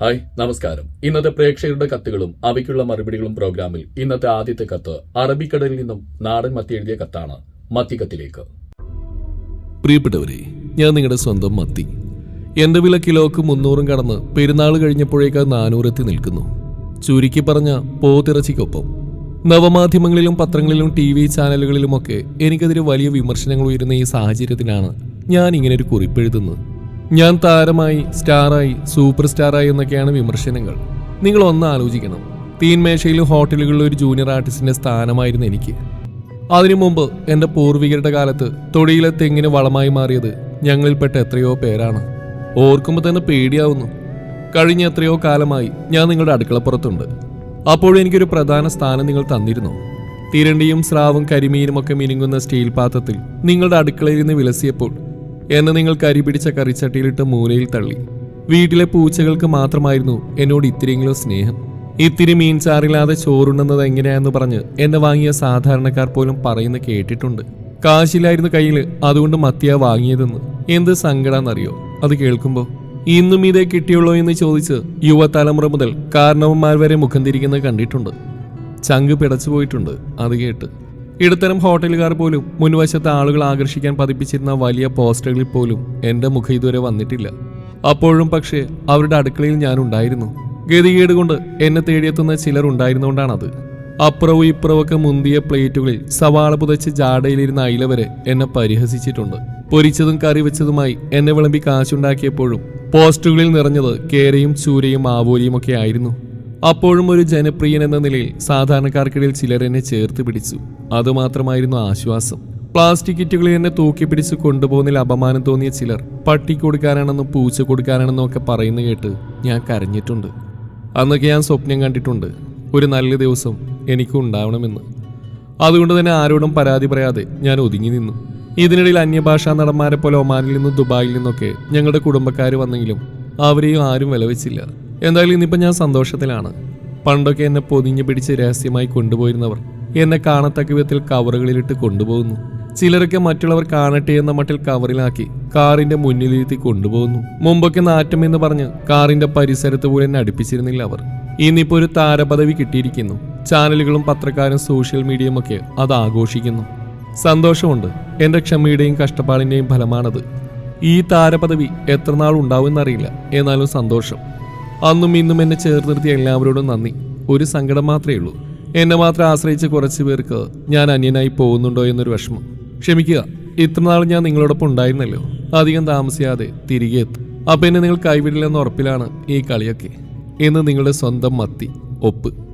Hi നമസ്കാരം. ഇന്നത്തെ പ്രേക്ഷകരുടെ കത്തുകളും അവയ്ക്കുള്ള മറുപടികളും പ്രോഗ്രാമിൽ ഇന്നത്തെ ആദ്യത്തെ കത്ത് അറബിക്കടലിൽ നിന്നും നാടൻ മത്തി എഴുതിയ കത്താണ്. മത്തി കത്തിലേക്ക് പ്രിയപ്പെട്ടവരെ ഞാൻ നിങ്ങളുടെ സ്വന്തം മത്തി. എന്റെ വില കിലോക്ക് മുന്നൂറും കടന്ന് പെരുന്നാൾ കഴിഞ്ഞപ്പോഴേക്ക് നാനൂറെത്തി നിൽക്കുന്നു. ചുരുക്കി പറഞ്ഞ പോത്തിറച്ചിക്കൊപ്പം നവമാധ്യമങ്ങളിലും പത്രങ്ങളിലും ടി വി ചാനലുകളിലുമൊക്കെ എനിക്കെതിരെ വലിയ വിമർശനങ്ങൾ ഉയരുന്ന ഈ സാഹചര്യത്തിലാണ് ഞാൻ ഇങ്ങനെ ഒരു കുറിപ്പെഴുതുന്നത് ഞാൻ താരമായി സ്റ്റാറായി സൂപ്പർ സ്റ്റാറായി എന്നൊക്കെയാണ് വിമർശനങ്ങൾ. നിങ്ങൾ ഒന്ന് ആലോചിക്കണം. തീൻമേശയിലും ഹോട്ടലുകളിലും ഒരു ജൂനിയർ ആർട്ടിസ്റ്റിന്റെ സ്ഥാനമായിരുന്നു എനിക്ക്. അതിനു മുമ്പ് എന്റെ പൂർവികരുടെ കാലത്ത് തൊടിയിലെ തെങ്ങിന് വളമായി മാറിയത് ഞങ്ങളിൽപ്പെട്ട എത്രയോ പേരാണ്. ഓർക്കുമ്പോൾ തന്നെ പേടിയാവുന്നു. കഴിഞ്ഞ എത്രയോ കാലമായി ഞാൻ നിങ്ങളുടെ അടുക്കളപ്പുറത്തുണ്ട്. അപ്പോഴും എനിക്കൊരു പ്രധാന സ്ഥാനം നിങ്ങൾ തന്നിരുന്നു. തിരണ്ടിയും സ്രാവും കരിമീനും ഒക്കെ മിനുങ്ങുന്ന സ്റ്റീൽ പാത്രത്തിൽ നിങ്ങളുടെ അടുക്കളയിൽ നിന്ന് വിലസിയപ്പോൾ എന്നെ നിങ്ങൾ കരി പിടിച്ച കറിച്ചട്ടിയിലിട്ട് മൂലയിൽ തള്ളി. വീട്ടിലെ പൂച്ചകൾക്ക് മാത്രമായിരുന്നു എന്നോട് ഇത്തിരിയെങ്കിലും സ്നേഹം. ഇത്തിരി മീൻചാറില്ലാതെ ചോറുണ്ടെന്നത് എങ്ങനെയാന്ന് പറഞ്ഞ് എന്നെ വാങ്ങിയ സാധാരണക്കാർ പോലും പറയുന്ന കേട്ടിട്ടുണ്ട്. കാശിലായിരുന്നു കയ്യിൽ അതുകൊണ്ട് മത്തിയ വാങ്ങിയതെന്ന്. എന്ത് സങ്കടാന്നറിയോ? അത് കേൾക്കുമ്പോൾ ഇന്നും ഇതേ കിട്ടിയുള്ളൂ എന്ന് ചോദിച്ച് യുവതലമുറ മുതൽ കാരണവന്മാർ വരെ മുഖം തിരിക്കുന്നത് കണ്ടിട്ടുണ്ട്. ചങ്ക് പിടച്ചു പോയിട്ടുണ്ട് അത് കേട്ട്. ഇടത്തരം ഹോട്ടലുകാർ പോലും മുൻവശത്തെ ആളുകൾ ആകർഷിക്കാൻ പതിപ്പിച്ചിരുന്ന വലിയ പോസ്റ്ററുകളിൽ പോലും എന്റെ മുഖം ഇതുവരെ വന്നിട്ടില്ല. അപ്പോഴും പക്ഷേ അവരുടെ അടുക്കളയിൽ ഞാൻ ഉണ്ടായിരുന്നു. ഗതികേട് കൊണ്ട് എന്നെ തേടിയെത്തുന്ന ചിലർ ഉണ്ടായിരുന്നുകൊണ്ടാണത് അപ്പുറവും ഇപ്പുറവൊക്കെ മുന്തിയ പ്ലേറ്റുകളിൽ സവാള പുതച്ച് ജാടയിലിരുന്ന അയില വരെ എന്നെ പരിഹസിച്ചിട്ടുണ്ട്. പൊരിച്ചതും കറി വെച്ചതുമായി എന്നെ വിളമ്പി കാശുണ്ടാക്കിയപ്പോഴും പോസ്റ്റുകളിൽ നിറഞ്ഞത് കേരയും ചൂരയും ആവോലിയും ഒക്കെ ആയിരുന്നു. അപ്പോഴും ഒരു ജനപ്രിയൻ എന്ന നിലയിൽ സാധാരണക്കാർക്കിടയിൽ ചിലർ എന്നെ ചേർത്ത് പിടിച്ചു. അതുമാത്രമായിരുന്നു ആശ്വാസം. പ്ലാസ്റ്റിക് കിറ്റുകളിൽ എന്നെ തൂക്കി പിടിച്ച് കൊണ്ടുപോകുന്നതിൽ അപമാനം തോന്നിയ ചിലർ പട്ടി കൊടുക്കാനാണെന്നും പൂച്ച കൊടുക്കാനാണെന്നും ഒക്കെ പറയുന്ന കേട്ട് ഞാൻ കരഞ്ഞിട്ടുണ്ട്. അന്നൊക്കെ ഞാൻ സ്വപ്നം കണ്ടിട്ടുണ്ട്. ഒരു നല്ല ദിവസം എനിക്കും ഉണ്ടാവണമെന്ന്. അതുകൊണ്ട് തന്നെ ആരോടും പരാതി പറയാതെ ഞാൻ ഒതുങ്ങി നിന്നു. ഇതിനിടയിൽ അന്യഭാഷാ നടന്മാരെ പോലെ ഒമാനിൽ നിന്നും ദുബായിൽ നിന്നൊക്കെ ഞങ്ങളുടെ കുടുംബക്കാർ വന്നെങ്കിലും അവരെയും ആരും വിലവെച്ചില്ല. എന്തായാലും ഇന്നിപ്പോൾ ഞാൻ സന്തോഷത്തിലാണ്. പണ്ടൊക്കെ എന്നെ പൊതിഞ്ഞു പിടിച്ച് രഹസ്യമായി കൊണ്ടുപോയിരുന്നവർ എന്നെ കാണത്തക്ക വിധത്തിൽ കവറുകളിലിട്ട് കൊണ്ടുപോകുന്നു. ചിലരൊക്കെ മറ്റുള്ളവർ കാണട്ടെ എന്ന മട്ടിൽ കവറിലാക്കി കാറിന്റെ മുന്നിലിരുത്തി കൊണ്ടുപോകുന്നു. മുമ്പൊക്കെ നാറ്റം എന്ന് പറഞ്ഞ് കാറിന്റെ പരിസരത്ത് പോലും എന്നെ അടുപ്പിച്ചിരുന്നില്ല അവർ. ഇന്നിപ്പോ ഒരു താരപദവി കിട്ടിയിരിക്കുന്നു. ചാനലുകളും പത്രക്കാരും സോഷ്യൽ മീഡിയയും ഒക്കെ അത് ആഘോഷിക്കുന്നു. സന്തോഷമുണ്ട്. എന്റെ ക്ഷമയുടെയും കഷ്ടപ്പാടിന്റെയും ഫലമാണത്. ഈ താരപദവി എത്ര നാൾ ഉണ്ടാവുമെന്നറിയില്ല. എന്നാലും സന്തോഷം. അന്നും ഇന്നും എന്നെ ചേർത്ത് നിർത്തിയ എല്ലാവരോടും നന്ദി. ഒരു സങ്കടം മാത്രമേ ഉള്ളൂ. എന്നെ മാത്രം ആശ്രയിച്ച് കുറച്ച് പേർക്ക് ഞാൻ അന്യനായി പോകുന്നുണ്ടോ എന്നൊരു വിഷമം. ക്ഷമിക്കുക ഇത്ര നാൾ ഞാൻ നിങ്ങളോടൊപ്പം ഉണ്ടായിരുന്നല്ലോ. അധികം താമസിയാതെ തിരികെ എത്തും. അപ്പൊ എന്നെ നിങ്ങൾ കൈവിടില്ലെന്ന ഉറപ്പിലാണ് ഈ കളിയൊക്കെ. എന്ന് നിങ്ങളുടെ സ്വന്തം മത്തി ഒപ്പ്.